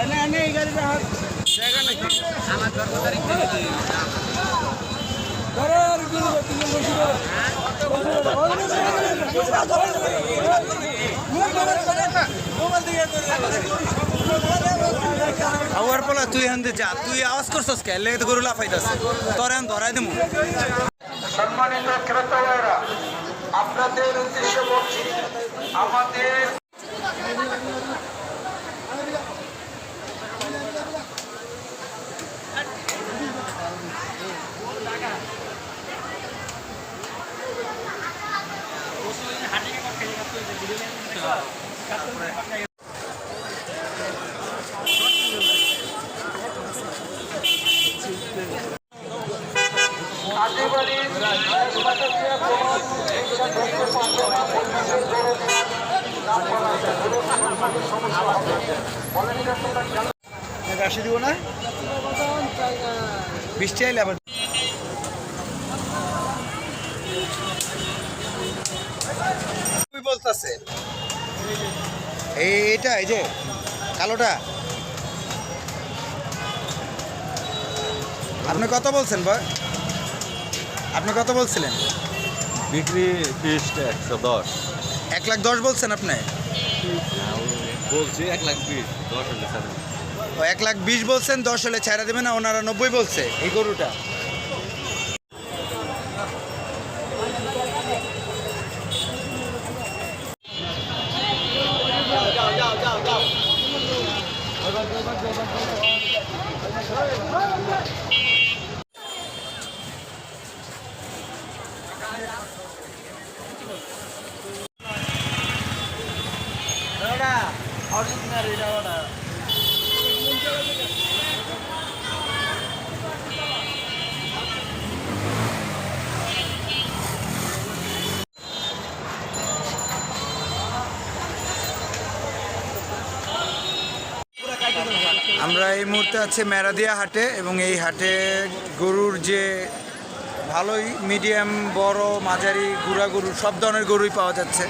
তিন আওয়ার পলা, তুই হানতে যা। তুই আওয়াজ করছস কে? লেগে গরু লাফাইতাছে। তোর এখন ধরাই দেবো সম্মানিত ক্রেতারা আপনাদের উদ্দেশ্যে বলছি, আমাদের রাশি দিব না? বৃষ্টি আইলে আবার তুই বলতাছে এই এটা এই যে কালোটা। আপনি কত বলছেন ভাই? আপনি কত বলছিলেন? বিক্রি পিসটা একশো দশ। এক লাখ দশ বলছেন আপনি? বলছি এক লাখ বিশ দশ হলে ছাড়বে ও এক লাখ বিশ বলছেন দশ হলে ছাড়া দেবে না ওনারা নব্বই বলছে। এই গরুটা? আমরা এই মুহূর্তে আছি মেরাদিয়া হাটে এবং এই হাটে গরুর যে ভালোই, মিডিয়াম, বড়, মাঝারি গুড়া গরু সব ধরনের গরুই পাওয়া যাচ্ছে।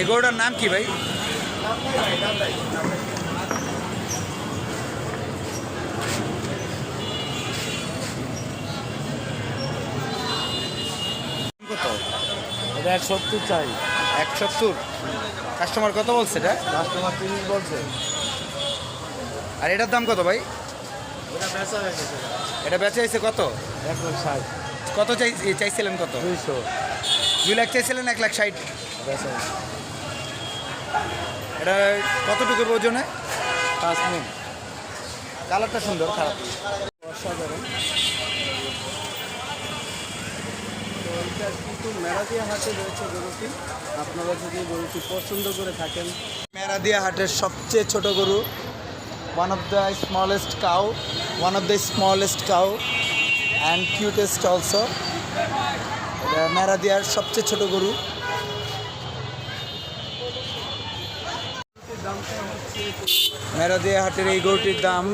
এই গরুটার নাম কি ভাই? কত? এটা এক সত্তর চাই। এক সত্তর? কাস্টমার কত বলছে এটা? কাস্টমার তিরিশ বলছে। আর এটার দাম কত ভাই? এটা বেচা হয়েছে কত? এক লাখ ষাট। কত চাই চাইছিলেন কত? দুইশো। দুই লাখ চাইছিলেন এক লাখ ষাট? বেচা হয়েছে। এটা কতটুকুর ওজনে? পাঁচ মিনিট কালারটা সুন্দর, খারাপ। তো এটা কিন্তু মেরাদিয়া হাটে রয়েছে গরুটি। আপনারা যদি গরুটি পছন্দ করে থাকেন। মেরাদিয়া হাটের সবচেয়ে ছোট গরু one of the smallest cow one of the smallest cow and cutest also মেরাদিয়ার সবচেয়ে ছোট গরু। মেরাদিয়া হাটের এই গরুটির দাম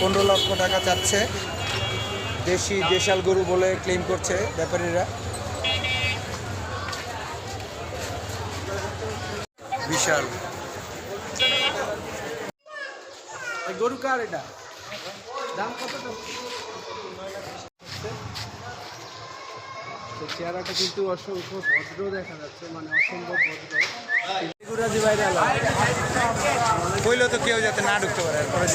পনেরো লক্ষ টাকা চাচ্ছে। দেশি দেশাল গরু বলে ক্লেম করছে ব্যাপারীরা। বিশাল। গরু কার এটা? দাম কত চেহারাটা কিন্তু অসংখ্য ভদ্র। দেখা যাচ্ছে মানে অসম্ভব ভদ্র টুরাজি বাইরে কইলেও তো কেউ যাতে না ঢুকতে পারে এরপরে